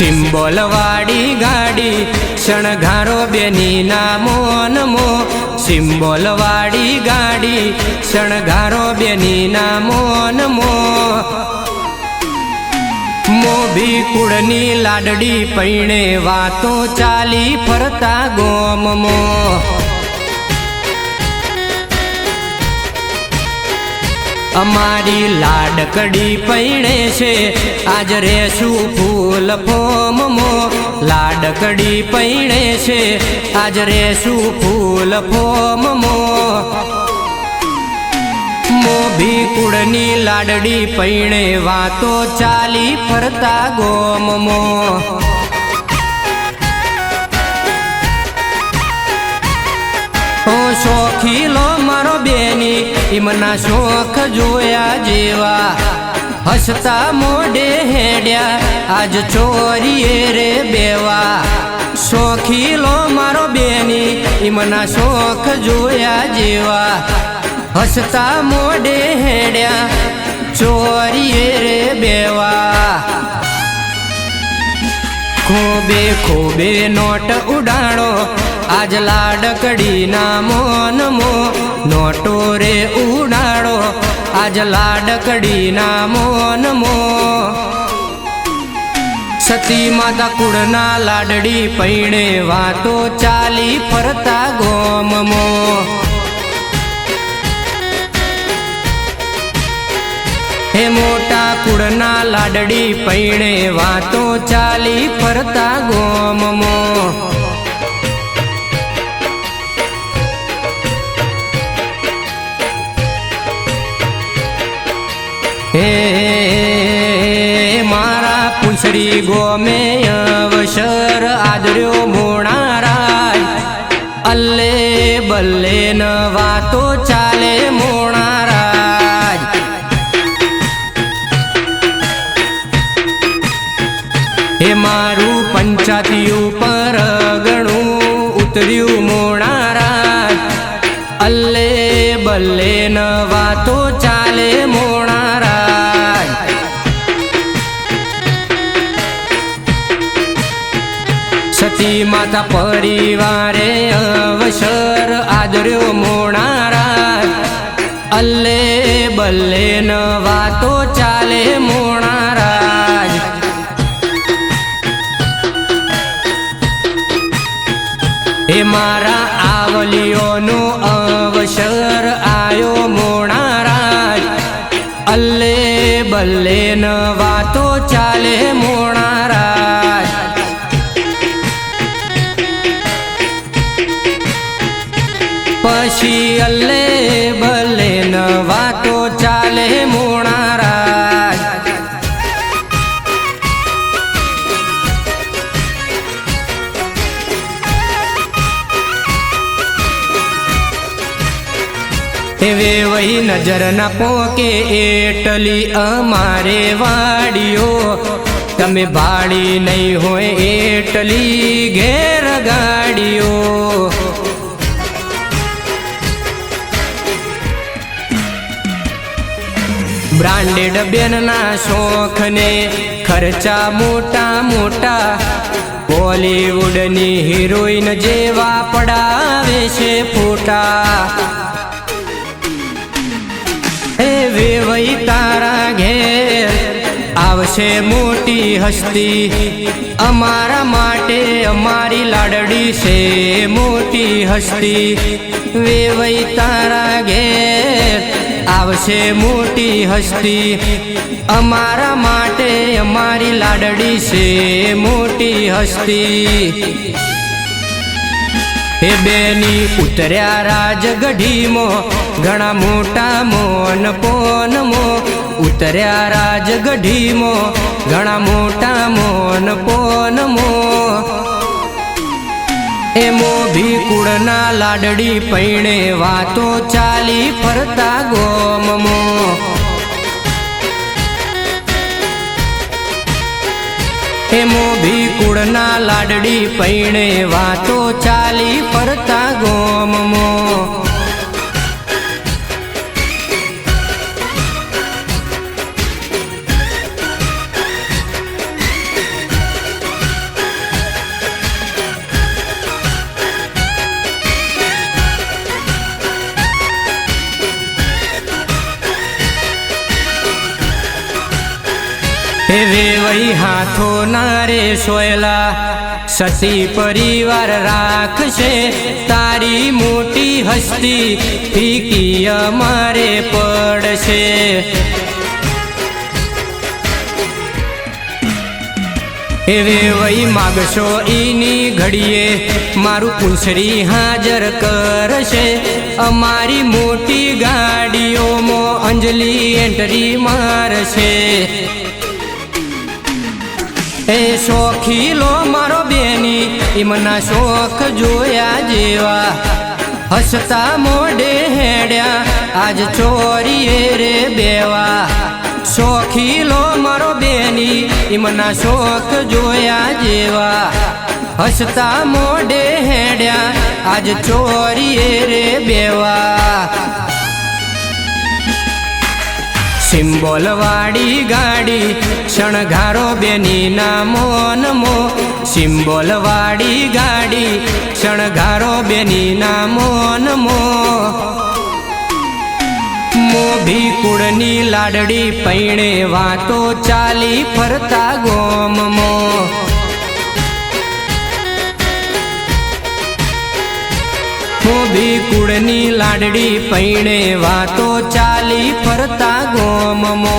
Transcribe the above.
Symbol વાળી ગાડી, શણગારો બેની ના મોનમો સિમ્બોલ વાળી ગાડી, શણગારો બેની ના મોનમો મોભી કુળની લાડડી પૈણે વાતો ચાલી ફરતા ગોમમો. અમારી લાડકડી પૈણે છે. આજ રેશું ફૂલ ફોમમો. લાડકડી પૈણે છે. આજ રેશું ફૂલ ફોમમો. મોભી કુળની લાડડી પૈણે વાતો ચાલી ફરતા ગોમમો. ઓ શોખીલો મારો બેની એમના શોખ જોયા જેવા. હસતા મોઢે હેડ્યા, આજ ચોરીએ રે બેવા. શોખીલો મારો બેની એમના શોખ જોયા જેવા. હસતા મોઢે હેડ્યા, ચોરીએ રે બેવા. ખોબે ખોબે નોટ ઉડાડો આજ લાડકડી ના મોનમો નોટો રે ઉડાડો. આજ લાડકડી ના મોનમો. સતી માતા કુળના લાડડી પૈણે વાતો ચાલી ફરતા ગોમમો. હે મોટા કુળના લાડડી પૈણે વાતો ચાલી ફરતા ગોમમો. હે મારા પૂંછડી ગોમે અવસર આદર્યો મોણારાય. અલ્લે બલ્લે ન વાતો ચાલે મોણારાજ હે, મારું પંચાતી ઉપર ગણું ઉતર્યું મોણારાજ અલ્લે બલ્લે ન વાતો ચાલે સતી માતા પરિવારે અવસર આદર્યો મોણારા. અલ્લે બલ્લે ન વાતો ચાલે મોણારાજ. એ મારા આવલીઓનો અવસર આયો મોણારાજ. અલ્લે બલ્લે ન વાતો ચાલે મોણારાજ વહી નજર ના પોકે, એટલી અમારે વાડીઓ. તમે ભાડી નહીં હોય એટલી ઘેર ગાડીઓ. બ્રાન્ડેડ બેનના શોખને ખર્ચા મોટા મોટા. બોલીવુડની હિરોઈન જેવા પડાવે છે ફોટા. વેવઈ તારા ઘેર આવશે મોટી હસ્તી. અમારા માટે અમારી લાડડી છે મોટી હસ્તી. વેવઈ તારા ઘેર આવશે મોટી હસ્તી. અમારા માટે અમારી લાડડી છે મોટી હસ્તી. હે બેની ઉતર્યા રાજગઢીમો, ઘણા મોટા મોન પોનમો ઉતર્યા રાજગઢીમો, ઘણા મોટા મોન પોનમો એમો ભીકુળના લાડડી પૈણે વાતો ચાલી ફરતા ગોમમો એમો ભીકુળના લાડડી પૈણે વાતો ચાલી ફરતા ગોમમો. એવે વહી હાથો ના રે સોયલા, સતી પરિવાર રાખશે તારી મોટી હસ્તી, ફીકી અમારે પડશે. એવે વહી માગશો ઈની ઘડીએ, મારું પૂંછડી હાજર કરશે. અમારી મોટી ગાડીઓમાં અંજલિ એન્ટ્રી મારશે. એ શોખી લો મારો બેની એમના શોખ જોયા જેવા. હસતા મોઢે હેડ્યા, આજ ચોરીએ રે બેવા. શોખીલો મારો બેની એમના શોખ જોયા જેવા. હસતા મોઢે હેડ્યા, આજ ચોરીએ રે બેવા. સિમ્બોલ વાળી ગાડી, શણગારો બેની ના મોનમો સિમ્બોલવાળી ગાડી, શણગારો બેની ના મોનમો મોભી કુળની લાડડી પૈણે વાતો ચાલી ફરતા ગોમમો. ધોબી કુળની લાડડી પૈણે વાતો ચાલી ફરતા ગોમમો.